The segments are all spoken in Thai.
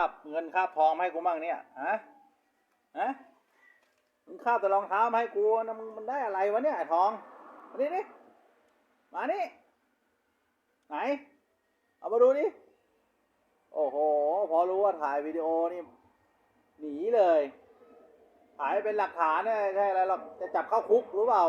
ครับเงินค่าทองมาให้กูมั่งเนี่ยฮะฮะมึงค่าแต่รองเท้ามาให้กูนะมึงมันได้อะไรวะเนี่ยไอ้ทองมาดิดิมานี่ไหน เอามาดูดิโอ้โห พอรู้ว่าถ่ายวิดีโอนี่หนีเลยถ่ายเป็นหลักฐานเนี่ยใช่อะไรหรอกจะจับเข้าคุกหรือเปล่า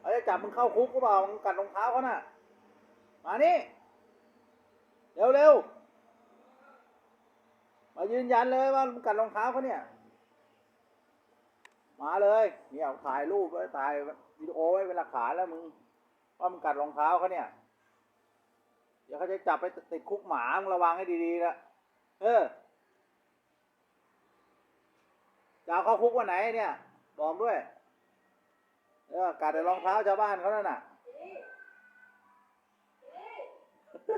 เอาจะจับมึงเข้าคุกหรือเปล่ามึงกัดรองเท้าเขาน่ะ มานี่ เร็วเร็วมายืนยันเลยว่ามึงกัดรองเท้าเขาเนี่ย มาเลยเนี่ยเอาถ่ายรูปไว้ถ่ายวิดีโอไว้เป็นหลักฐานแล้วมึงว่ามึงกัดรองเท้าเขาเนี่ย เดี๋ยวเขาจะจับไปติดคุกหมามึงระวังให้ดีๆนะเออจะเอาเข้าคุกวันไหนเนี่ย บอกด้วย เออกัดแต่รองเท้าชาวบ้านเขานั่นน่ะ